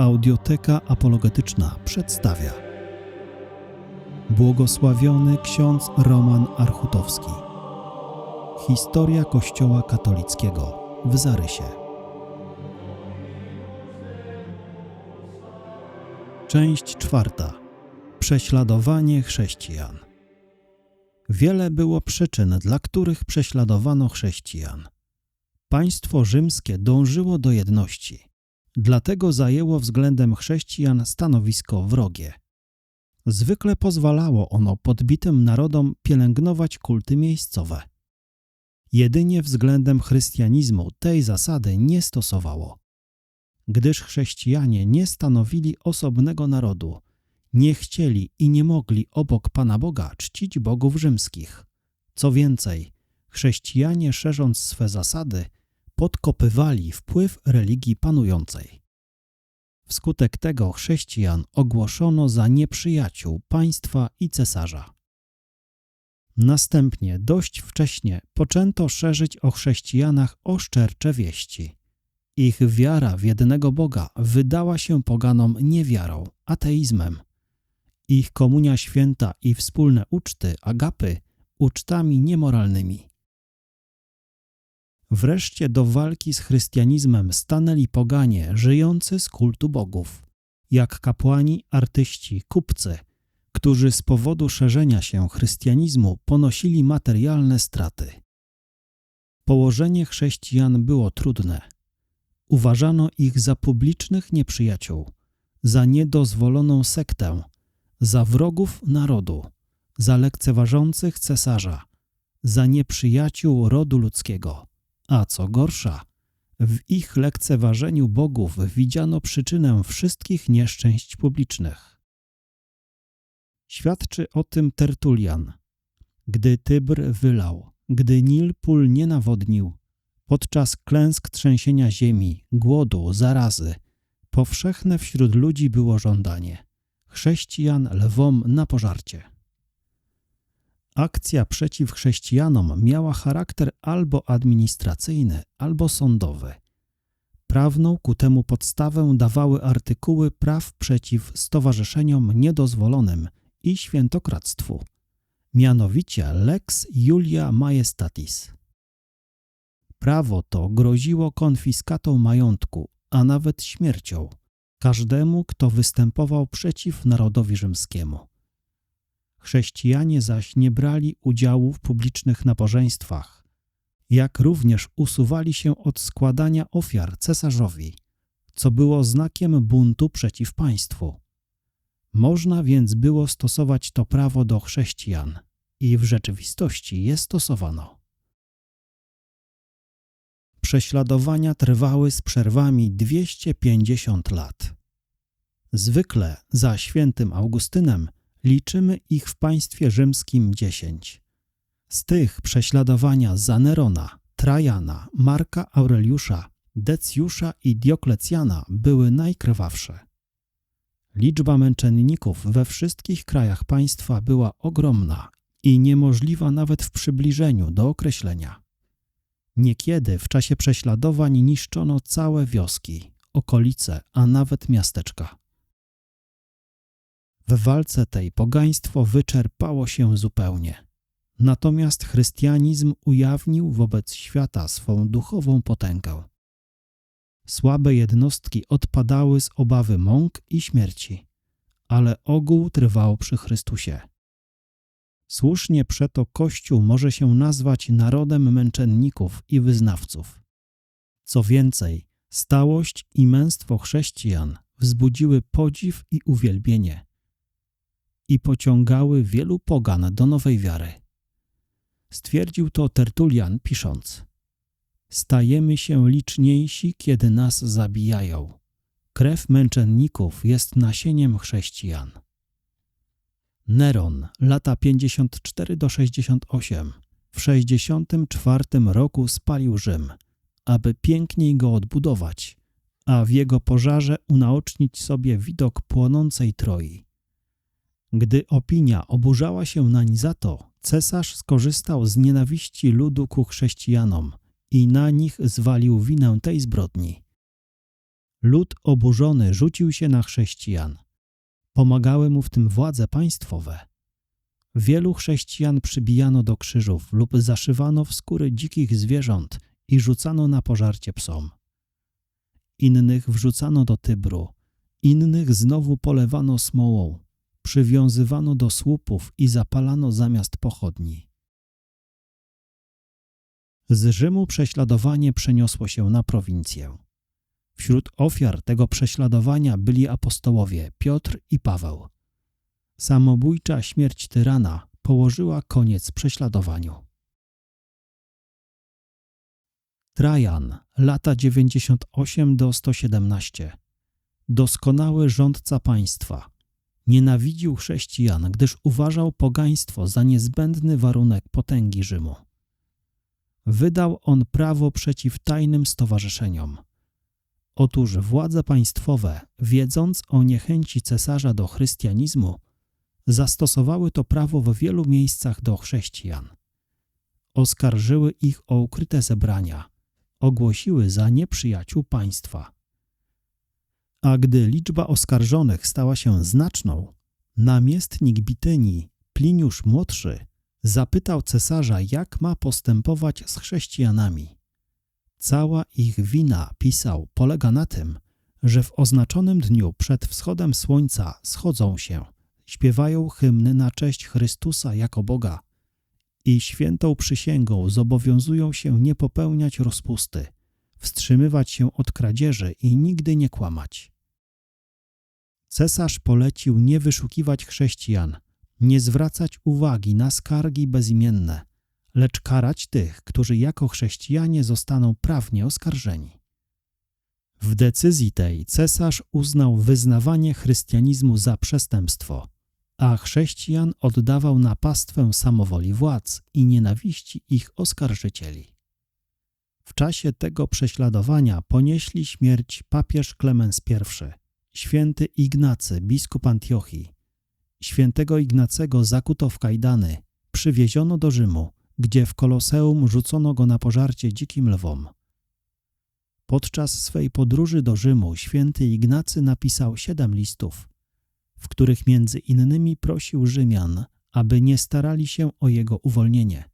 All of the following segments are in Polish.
Audioteka Apologetyczna przedstawia. Błogosławiony ksiądz Roman Archutowski. Historia Kościoła katolickiego w zarysie. Część czwarta. Prześladowanie chrześcijan. Wiele było przyczyn, dla których prześladowano chrześcijan. Państwo rzymskie dążyło do jedności – Dlatego zajęło względem chrześcijan stanowisko wrogie. Zwykle pozwalało ono podbitym narodom pielęgnować kulty miejscowe. Jedynie względem chrystianizmu tej zasady nie stosowało. Gdyż chrześcijanie nie stanowili osobnego narodu, nie chcieli i nie mogli obok Pana Boga czcić bogów rzymskich. Co więcej, chrześcijanie szerząc swe zasady, podkopywali wpływ religii panującej. Wskutek tego chrześcijan ogłoszono za nieprzyjaciół państwa i cesarza. Następnie dość wcześnie poczęto szerzyć o chrześcijanach oszczercze wieści. Ich wiara w jednego Boga wydała się poganom niewiarą, ateizmem. Ich komunia święta i wspólne uczty, agapy, ucztami niemoralnymi. Wreszcie do walki z chrystianizmem stanęli poganie żyjący z kultu bogów, jak kapłani, artyści, kupcy, którzy z powodu szerzenia się chrystianizmu ponosili materialne straty. Położenie chrześcijan było trudne. Uważano ich za publicznych nieprzyjaciół, za niedozwoloną sektę, za wrogów narodu, za lekceważących cesarza, za nieprzyjaciół rodu ludzkiego. A co gorsza, w ich lekceważeniu bogów widziano przyczynę wszystkich nieszczęść publicznych. Świadczy o tym Tertulian. Gdy Tybr wylał, gdy Nil pól nie nawodnił, podczas klęsk trzęsienia ziemi, głodu, zarazy, powszechne wśród ludzi było żądanie. Chrześcijan lwom na pożarcie. Akcja przeciw chrześcijanom miała charakter albo administracyjny, albo sądowy. Prawną ku temu podstawę dawały artykuły praw przeciw stowarzyszeniom niedozwolonym i świętokradztwu, mianowicie Lex Julia Majestatis. Prawo to groziło konfiskatą majątku, a nawet śmiercią każdemu, kto występował przeciw narodowi rzymskiemu. Chrześcijanie zaś nie brali udziału w publicznych nabożeństwach, jak również usuwali się od składania ofiar cesarzowi, co było znakiem buntu przeciw państwu. Można więc było stosować to prawo do chrześcijan i w rzeczywistości je stosowano. Prześladowania trwały z przerwami 250 lat. Zwykle za świętym Augustynem liczymy ich w państwie rzymskim dziesięć. Z tych prześladowania za Nerona, Trajana, Marka Aureliusza, Decjusza i Dioklecjana były najkrwawsze. Liczba męczenników we wszystkich krajach państwa była ogromna i niemożliwa nawet w przybliżeniu do określenia. Niekiedy w czasie prześladowań niszczono całe wioski, okolice, a nawet miasteczka. W walce tej pogaństwo wyczerpało się zupełnie. Natomiast chrystianizm ujawnił wobec świata swą duchową potęgę. Słabe jednostki odpadały z obawy mąk i śmierci, ale ogół trwał przy Chrystusie. Słusznie przeto Kościół może się nazwać narodem męczenników i wyznawców. Co więcej, stałość i męstwo chrześcijan wzbudziły podziw i uwielbienie – i pociągały wielu pogan do nowej wiary. Stwierdził to Tertulian pisząc: Stajemy się liczniejsi, kiedy nas zabijają. Krew męczenników jest nasieniem chrześcijan. Neron, lata 54 do 68, w 64 roku spalił Rzym, aby piękniej go odbudować, a w jego pożarze unaocznić sobie widok płonącej Troi. Gdy opinia oburzała się nań za to, cesarz skorzystał z nienawiści ludu ku chrześcijanom i na nich zwalił winę tej zbrodni. Lud oburzony rzucił się na chrześcijan. Pomagały mu w tym władze państwowe. Wielu chrześcijan przybijano do krzyżów lub zaszywano w skóry dzikich zwierząt i rzucano na pożarcie psom. Innych wrzucano do Tybru, innych znowu polewano smołą, przywiązywano do słupów i zapalano zamiast pochodni. Z Rzymu prześladowanie przeniosło się na prowincję. Wśród ofiar tego prześladowania byli apostołowie Piotr i Paweł. Samobójcza śmierć tyrana położyła koniec prześladowaniu. Trajan, lata 98 do 117. Doskonały rządca państwa. Nienawidził chrześcijan, gdyż uważał pogaństwo za niezbędny warunek potęgi Rzymu. Wydał on prawo przeciw tajnym stowarzyszeniom. Otóż władze państwowe, wiedząc o niechęci cesarza do chrystianizmu, zastosowały to prawo w wielu miejscach do chrześcijan. Oskarżyły ich o ukryte zebrania, ogłosiły za nieprzyjaciół państwa. A gdy liczba oskarżonych stała się znaczną, namiestnik Bitynii, Pliniusz Młodszy, zapytał cesarza, jak ma postępować z chrześcijanami. Cała ich wina, pisał, polega na tym, że w oznaczonym dniu przed wschodem słońca schodzą się, śpiewają hymny na cześć Chrystusa jako Boga i świętą przysięgą zobowiązują się nie popełniać rozpusty, wstrzymywać się od kradzieży i nigdy nie kłamać. Cesarz polecił nie wyszukiwać chrześcijan, nie zwracać uwagi na skargi bezimienne, lecz karać tych, którzy jako chrześcijanie zostaną prawnie oskarżeni. W decyzji tej cesarz uznał wyznawanie chrystianizmu za przestępstwo, a chrześcijan oddawał na pastwę samowoli władz i nienawiści ich oskarżycieli. W czasie tego prześladowania ponieśli śmierć papież Klemens I, święty Ignacy, biskup Antiochii. Świętego Ignacego zakuto w kajdany, przywieziono do Rzymu, gdzie w Koloseum rzucono go na pożarcie dzikim lwom. Podczas swej podróży do Rzymu święty Ignacy napisał siedem listów, w których między innymi prosił Rzymian, aby nie starali się o jego uwolnienie,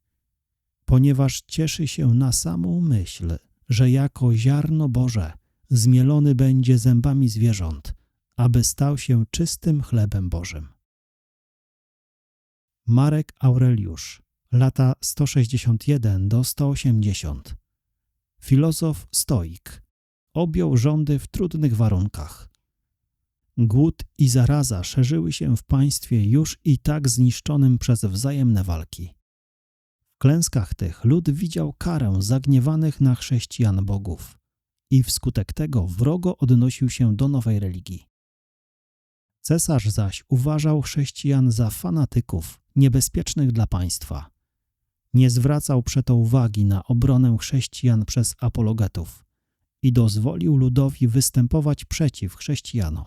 ponieważ cieszy się na samą myśl, że jako ziarno Boże zmielony będzie zębami zwierząt, aby stał się czystym chlebem Bożym. Marek Aureliusz lata 161 do 180. Filozof stoik. Objął rządy w trudnych warunkach. Głód i zaraza szerzyły się w państwie już i tak zniszczonym przez wzajemne walki. Klęskach tych lud widział karę zagniewanych na chrześcijan bogów i wskutek tego wrogo odnosił się do nowej religii. Cesarz zaś uważał chrześcijan za fanatyków niebezpiecznych dla państwa nie zwracał przeto uwagi na obronę chrześcijan przez apologetów i dozwolił ludowi występować przeciw chrześcijanom.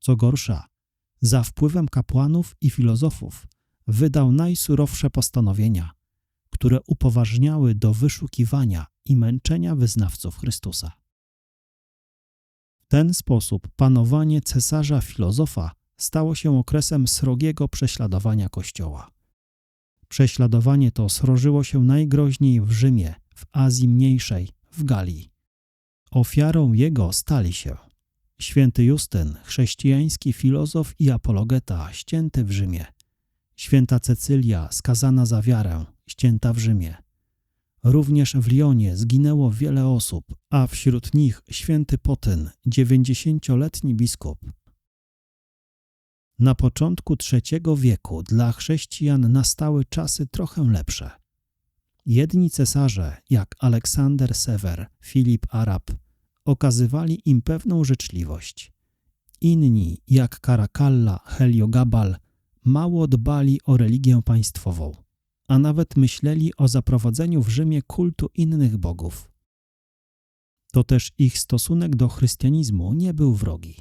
Co gorsza, za wpływem kapłanów i filozofów wydał najsurowsze postanowienia, które upoważniały do wyszukiwania i męczenia wyznawców Chrystusa. W ten sposób panowanie cesarza filozofa stało się okresem srogiego prześladowania Kościoła. Prześladowanie to srożyło się najgroźniej w Rzymie, w Azji Mniejszej, w Galii. Ofiarą jego stali się święty Justyn, chrześcijański filozof i apologeta, ścięty w Rzymie, święta Cecylia, skazana za wiarę, ścięta w Rzymie. Również w Lyonie zginęło wiele osób, a wśród nich święty Potyn, dziewięćdziesięcioletni biskup, na początku III wieku dla chrześcijan nastały czasy trochę lepsze. Jedni cesarze, jak Aleksander Sewer, Filip Arab, okazywali im pewną życzliwość. Inni, jak Karakalla, Heliogabal, mało dbali o religię państwową, a nawet myśleli o zaprowadzeniu w Rzymie kultu innych bogów. To też ich stosunek do chrystianizmu nie był wrogi.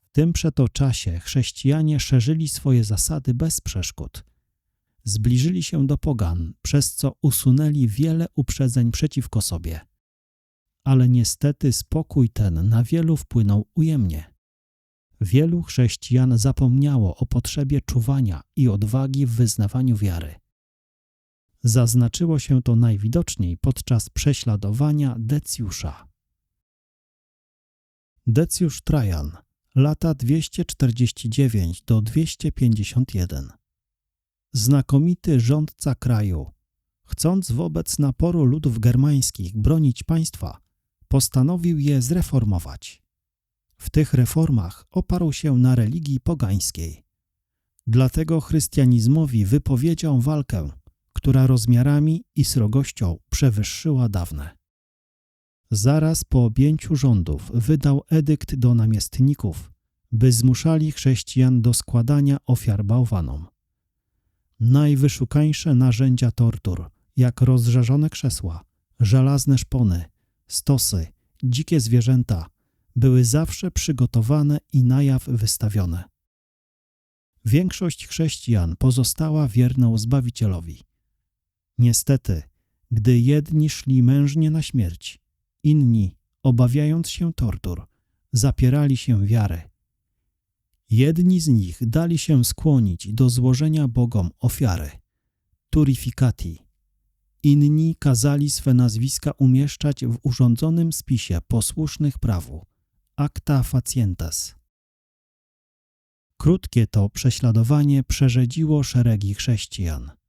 W tym przeto czasie chrześcijanie szerzyli swoje zasady bez przeszkód. Zbliżyli się do pogan, przez co usunęli wiele uprzedzeń przeciwko sobie. ale niestety spokój ten na wielu wpłynął ujemnie. Wielu chrześcijan zapomniało o potrzebie czuwania i odwagi w wyznawaniu wiary. Zaznaczyło się to najwidoczniej podczas prześladowania Decjusza. Decjusz Trajan, lata 249 do 251. Znakomity rządca kraju, chcąc wobec naporu ludów germańskich bronić państwa, postanowił je zreformować. W tych reformach oparł się na religii pogańskiej. Dlatego chrystianizmowi wypowiedział walkę, która rozmiarami i srogością przewyższyła dawne. Zaraz po objęciu rządów wydał edykt do namiestników, by zmuszali chrześcijan do składania ofiar bałwanom. Najwyszukańsze narzędzia tortur, jak rozżarzone krzesła, żelazne szpony, stosy, dzikie zwierzęta, były zawsze przygotowane i na jaw wystawione. Większość chrześcijan pozostała wierną Zbawicielowi. Niestety, gdy jedni szli mężnie na śmierć, inni, obawiając się tortur, zapierali się wiary. Jedni z nich dali się skłonić do złożenia bogom ofiary, turificati. Inni kazali swe nazwiska umieszczać w urządzonym spisie posłusznych prawu, acta facientes. Krótkie to prześladowanie przerzedziło szeregi chrześcijan.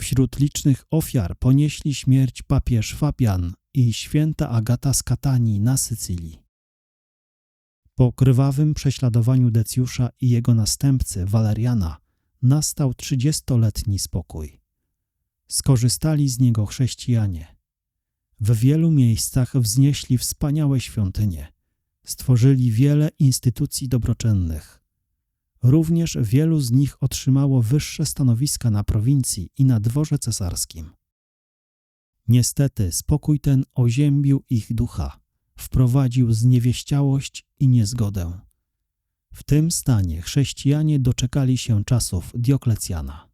Wśród licznych ofiar ponieśli śmierć papież Fabian i święta Agata z Katanii na Sycylii. Po krwawym prześladowaniu Decjusza i jego następcy Waleriana nastał trzydziestoletni spokój. Skorzystali z niego chrześcijanie. W wielu miejscach wznieśli wspaniałe świątynie. Stworzyli wiele instytucji dobroczynnych. Również wielu z nich otrzymało wyższe stanowiska na prowincji i na dworze cesarskim. Niestety spokój ten oziębił ich ducha, wprowadził zniewieściałość i niezgodę. W tym stanie chrześcijanie doczekali się czasów Dioklecjana.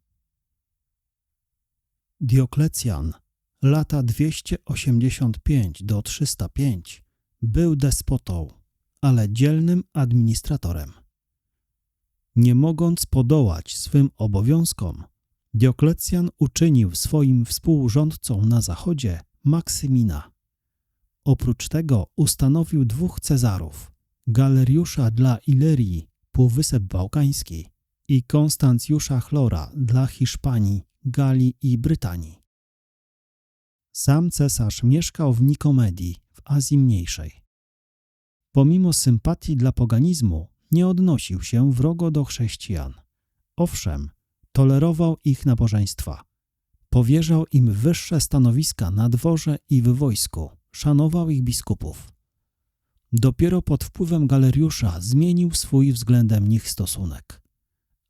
Dioklecjan, lata 285 do 305, był despotą, ale dzielnym administratorem. Nie mogąc podołać swym obowiązkom, Dioklecjan uczynił swoim współrządcą na zachodzie Maksymina. Oprócz tego ustanowił dwóch Cezarów, Galeriusza dla Ilerii, Półwysep Bałkański i Konstancjusza Chlora dla Hiszpanii, Galii i Brytanii. Sam cesarz mieszkał w Nikomedii, w Azji Mniejszej. Pomimo sympatii dla poganizmu, nie odnosił się wrogo do chrześcijan. Owszem, tolerował ich nabożeństwa. Powierzał im wyższe stanowiska na dworze i w wojsku, szanował ich biskupów. Dopiero pod wpływem Galeriusza zmienił swój względem nich stosunek,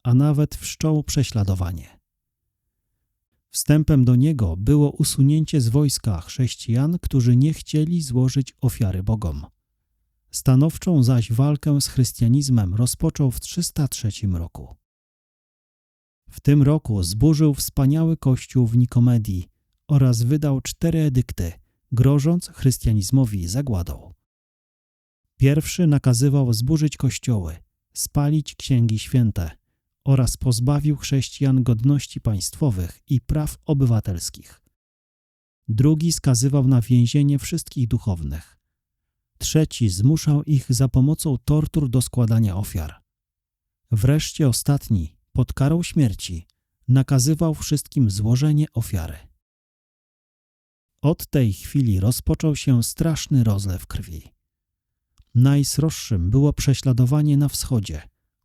a nawet wszczął prześladowanie. Wstępem do niego było usunięcie z wojska chrześcijan, którzy nie chcieli złożyć ofiary bogom. Stanowczą zaś walkę z chrystianizmem rozpoczął w 303 roku. W tym roku zburzył wspaniały kościół w Nikomedii oraz wydał cztery edykty, grożąc chrystianizmowi zagładą. Pierwszy nakazywał zburzyć kościoły, spalić księgi święte oraz pozbawił chrześcijan godności państwowych i praw obywatelskich. Drugi skazywał na więzienie wszystkich duchownych. Trzeci zmuszał ich za pomocą tortur do składania ofiar. Wreszcie ostatni pod karą śmierci nakazywał wszystkim złożenie ofiary. Od tej chwili rozpoczął się straszny rozlew krwi. Najsroższym było prześladowanie na wschodzie,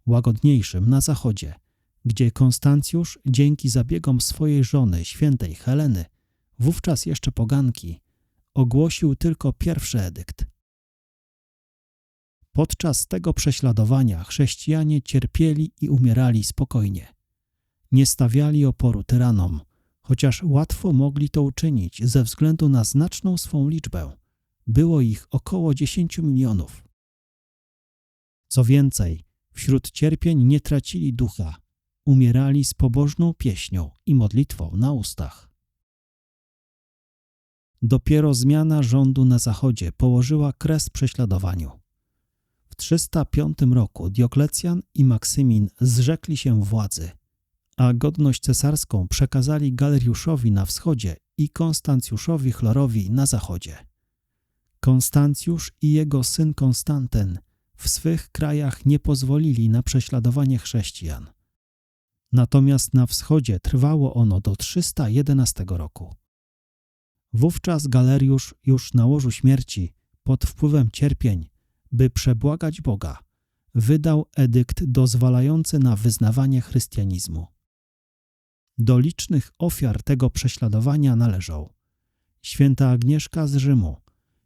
łagodniejszym na zachodzie, gdzie Konstancjusz dzięki zabiegom swojej żony, świętej Heleny, wówczas jeszcze poganki, ogłosił tylko pierwszy edykt. Podczas tego prześladowania chrześcijanie cierpieli i umierali spokojnie. Nie stawiali oporu tyranom, chociaż łatwo mogli to uczynić ze względu na znaczną swą liczbę. Było ich około 10 milionów. Co więcej, wśród cierpień nie tracili ducha, umierali z pobożną pieśnią i modlitwą na ustach. Dopiero zmiana rządu na zachodzie położyła kres prześladowaniu. W 305 roku Dioklecjan i Maksymin zrzekli się władzy, a godność cesarską przekazali Galeriuszowi na wschodzie i Konstancjuszowi Chlorowi na zachodzie. Konstancjusz i jego syn Konstantyn w swych krajach nie pozwolili na prześladowanie chrześcijan. Natomiast na wschodzie trwało ono do 311 roku. Wówczas Galeriusz już na łożu śmierci, pod wpływem cierpień, by przebłagać Boga, wydał edykt dozwalający na wyznawanie chrystianizmu. Do licznych ofiar tego prześladowania należą święta Agnieszka z Rzymu,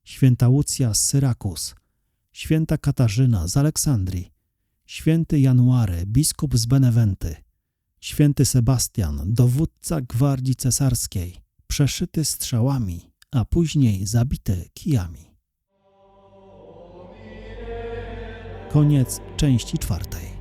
święta Łucja z Syrakus, święta Katarzyna z Aleksandrii, święty January, biskup z Benewenty, święty Sebastian, dowódca gwardii cesarskiej, przeszyty strzałami, a później zabity kijami. Koniec części czwartej.